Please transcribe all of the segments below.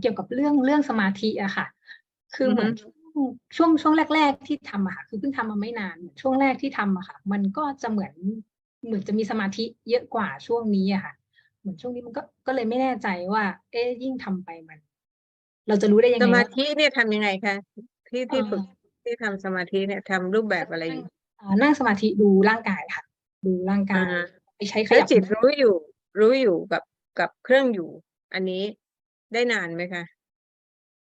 เกี่ยวกับเรื่องเรื่องสมาธิอะค่ะ คือเหมือนอือช่วงช่วงแรก ๆ ที่ทำอะค่ะ คือเพิ่งทำมาไม่นาน ช่วงแรกที่ทำอะค่ะ มันก็จะเหมือนเหมือนจะมีสมาธิเยอะกว่าช่วงนี้อะค่ะ เหมือนช่วงนี้มันก็ก็เลยไม่แน่ใจว่า เอ๊ะยิ่งทำไปมัน เราจะรู้ได้ยังสไงมาว่าธิเนี่ยทำยังไงคะที่ที่เอ่อฝึกที่ทำสมาธิเนี่ยทำรูปแบบอะไรอยู่อ่านั่งสมาธิดูร่างกายค่ะ ดูร่างกายอ่าฮะไปใช้ขแล้วยับจิตรู้อยู่ รู้อยู่กับกับเครื่องอยู่ อันนี้ ได้นานไหมคะ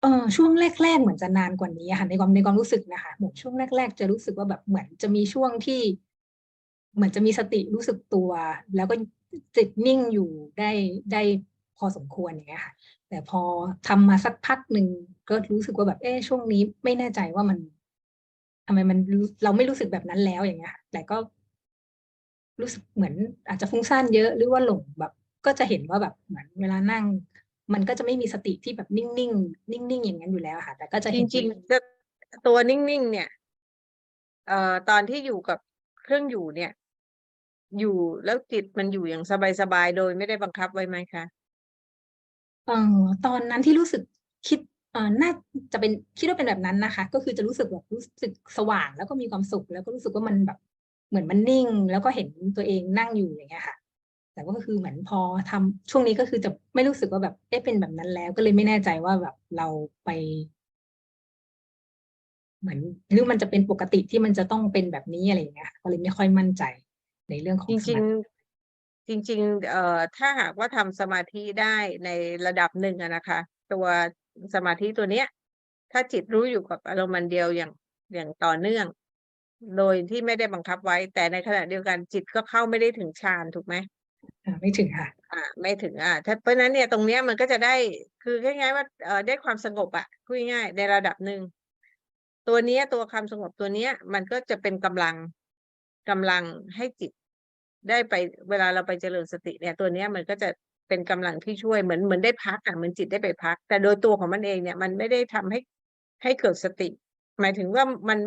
เออช่วงแรก ๆ เหมือนจะนานกว่านี้อะค่ะในความในความรู้สึกนะคะหมช่วงแรก ๆ จะรู้สึกว่าแบบเหมือนจะมีช่วงที่ เหมือนจะมีสติรู้สึกตัว แล้วก็จิตนิ่งอยู่ได้ได้พอสมควรอย่างเงี้ยค่ะ แต่พอทำมาสักพักหนึ่งก็รู้สึกว่าแบบเอ๊ะช่วงนี้ไม่แน่ใจว่ามันทำไมมันรู้เราไม่รู้สึกแบบนั้นแล้วอย่างเงี้ยค่ะแต่ก็รู้สึกเหมือนอาจจะฟุ้งซ่านเยอะหรือว่าหลงแบบ ก็จะเห็นว่าแบบเหมือนเวลานั่ง มันก็จะไม่มีสติที่แบบนิ่งๆนิ่งๆอย่างนั้นอยู่แล้วอะค่ะ แต่ก็จะจเห็นริงๆจะตัวนิ่งๆเนี่ยเอ่อตอนที่อยู่กับเครื่องอยู่เนี่ย อยู่แล้วจิตมันอยู่อย่างสบายๆโดยไม่ได้บังคับไว้ไหมคะเอ่อตอนนั้นที่รู้สึกคิดเอ่อน่าจะเป็นคิดว่าเป็นแบบนั้นนะคะ ก็คือจะรู้สึกแบบรู้สึกสว่างแล้วก็มีความสุข แล้วก็รู้สึกว่ามันแบบเหมือนมันนิ่ง แล้วก็เห็นตัวเองนั่งอยู่อย่างเงี้ยค่ะ แต่ว่าก็คือเหมือนพอทำช่วงนี้ก็คือจะไม่รู้สึกว่าแบบเอ๊ะเป็นแบบนั้นแล้ว ก็เลยไม่แน่ใจว่าแบบเราไป เหมือนหรือมันจะเป็นปกติที่มันจะต้องเป็นแบบนี้อะไรอย่างเงี้ยก็เลยไม่ค่อยมั่นใจในเรื่องของจริงๆจริง ๆ เอ่อถ้าหากว่าทำสมาธิได้ในระดับหนึ่งอะนะคะ ตัวสมาธิตัวเนี้ย ถ้าจิตรู้อยู่กับอารมณ์อันเดียวอย่างอย่างต่อเนื่อง โดยที่ไม่ได้บังคับไว้ แต่ในขณะเดียวกันจิตก็เข้าไม่ได้ถึงฌานถูกไหม ไม่ถึงค่ะอ่าไม่ถึงอ่าถ้าเพราะนั้นเนี่ยตรงเนี้ยมันก็จะได้คือง่ายๆว่าเออได้ความสงบอะพูดง่ายในระดับหนึ่งตัวเนี้ยตัวความสงบตัวเนี้ย มันก็จะเป็นกำลังกำลังให้จิตได้ไปเวลาเราไปเจริญสติเนี่ย ตัวเนี้ยมันก็จะเป็นกำลังที่ช่วยเหมือนเหมือนได้พักอะเหมือนจิตได้ไปพัก แต่โดยตัวของมันเองเนี่ย มันไม่ได้ทำให้ให้เกิดสติ หมายถึงว่ามัน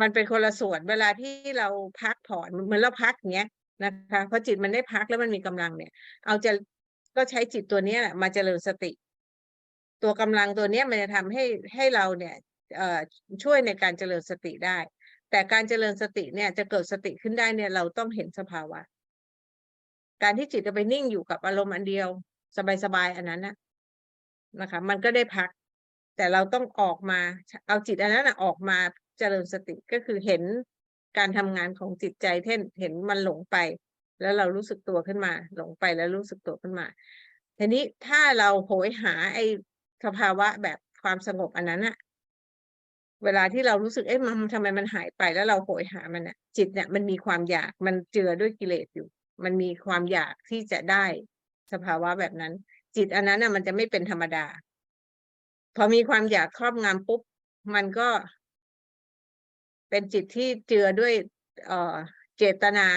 มันเป็นคนละส่วนเวลาที่เราพักผ่อนเหมือนเราพักเงี้ย นะคะพอจิตมันได้พักแล้วมันมีกำลังเนี่ย เอาจะก็ใช้จิตตัวเนี้ยแหละมาเจริญสติ ตัวกำลังตัวเนี้ยมันจะทำให้ให้เราเนี่ยเอ่อช่วยในการเจริญสติได้ แต่การเจริญสติเนี่ยจะเกิดสติขึ้นได้เนี่ยเราต้องเห็นสภาวะ การที่จิตจะไปนิ่งอยู่กับอารมณ์อันเดียว สบายๆอันนั้นนะนะคะ มันก็ได้พัก แต่เราต้องออกมา เอาจิตอันนั้นนะออกมาเจริญสติก็คือเห็น การทำงานของจิตใจเท่นเห็นมันหลงไป แล้วเรารู้สึกตัวขึ้นมา หลงไปแล้วรู้สึกตัวขึ้นมาทีนี้ถ้าเราโหยหาไอ้สภาวะแบบความสงบอันนั้นอะเวลาที่เรารู้สึกเอ๊ะมันทำไมมันหายไปแล้วเราโหยหามันอะจิตเนี่ยมันมีความอยากมันเจือด้วยกิเลสอยู่ มันมีความอยากที่จะได้สภาวะแบบนั้น จิตอันนั้นน่ะมันจะไม่เป็นธรรมดา พอมีความอยากครอบงำปุ๊บ มันก็ เป็นจิตที่เจือด้วยเจตนา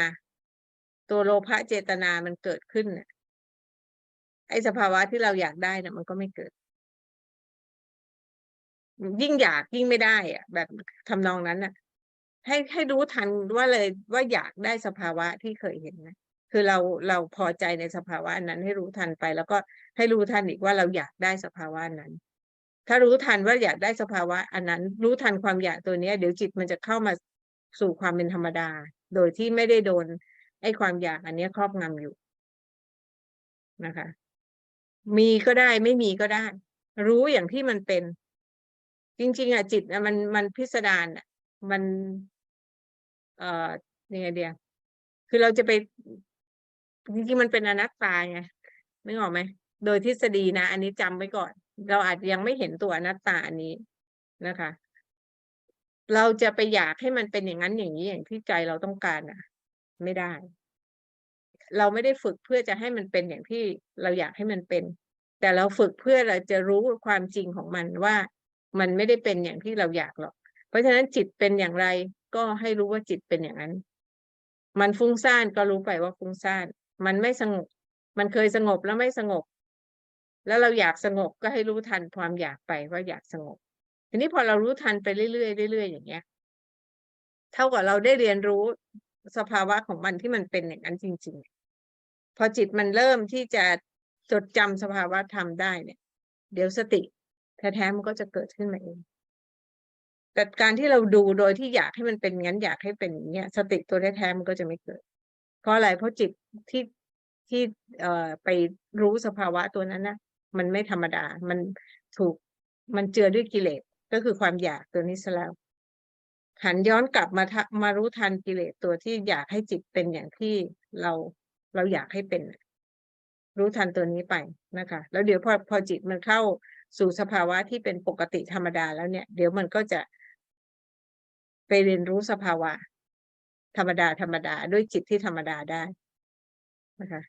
ตัวโลภะเจตนามันเกิดขึ้นไอ้สภาวะที่เราอยากได้น่ะ มันก็ไม่เกิด ยิ่งอยากยิ่งไม่ได้อะแบบทำนองนั้นน่ะ ให้ให้รู้ทันว่าเลยว่าอยากได้สภาวะที่เคยเห็นนะคือเราเราพอใจในสภาวะนั้นให้รู้ทันไป แล้วก็ให้รู้ทันอีกว่าเราอยากได้สภาวะนั้น ถ้ารู้ทันว่าอยากได้สภาวะ อันนั้นรู้ทันความอยากตัวนี้เดี๋ยวจิตมันจะเข้ามาสู่ความเป็นธรรมดา โดยที่ไม่ได้โดนไอ้ความอยากอันนี้ครอบงำอยู่นะคะ มีก็ได้ไม่มีก็ได้ รู้อย่างที่มันเป็น จริง ๆอะจิตอะมันมันพิสดารอะมัน เอ่อยังไงเดียคือเราจะไป จริงๆมันเป็นอนัตตาไงนึกออกไหมโดยทฤษฎีนะ อันนี้จำไว้ก่อน เราอาจจะยังไม่เห็นตัวอนัตตาอันนี้นะคะ เราจะไปอยากให้มันเป็นอย่างนั้นอย่างนี้อย่างที่ใจเราต้องการอะ ไม่ได้ เราไม่ได้ฝึกเพื่อจะให้มันเป็นอย่างที่เราอยากให้มันเป็น แต่เราฝึกเพื่อเราจะรู้ความจริงของมันว่า มันไม่ได้เป็นอย่างที่เราอยากหรอก เพราะฉะนั้นจิตเป็นอย่างไรก็ให้รู้ว่าจิตเป็นอย่างนั้น มันฟุ้งซ่านก็รู้ไปว่าฟุ้งซ่าน มันไม่สงบ มันเคยสงบแล้วไม่สงบ แล้วเราอยากสงบก็ให้รู้ทันความอยากไปว่าอยากสงบ ทีนี้พอเรารู้ทันไปเรื่อยๆเรื่อยๆอย่างเงี้ย เท่ากับเราได้เรียนรู้สภาวะของมันที่มันเป็นอย่างนั้นจริง ๆ พอจิตมันเริ่มที่จะจดจำสภาวะธรรมได้เนี่ย เดี๋ยวสติแท้ๆมันก็จะเกิดขึ้นมาเอง แต่การที่เราดูโดยที่อยากให้มันเป็นงั้นอยากให้เป็นอย่างเงี้ย สติตัวแท้ๆมันก็จะไม่เกิด เพราะอะไรเพราะจิตที่ที่เอ่อไปรู้สภาวะตัวนั้นนะ มันไม่ธรรมดา มันถูกมันเจือด้วยกิเลสก็คือความอยากตัวนี้ซะแล้วหันย้อนกลับมาทมารู้ทันกิเลสตัวที่อยากให้จิตเป็นอย่างที่เราเราอยากให้เป็น รู้ทันตัวนี้ไปนะคะ แล้วเดี๋ยวพอพอจิตมันเข้าสู่สภาวะที่เป็นปกติธรรมดาแล้วเนี่ย เดี๋ยวมันก็จะไปเรียนรู้สภาวะ ธรรมดาธรรมดา ด้วยจิตที่ธรรมดาได้นะคะ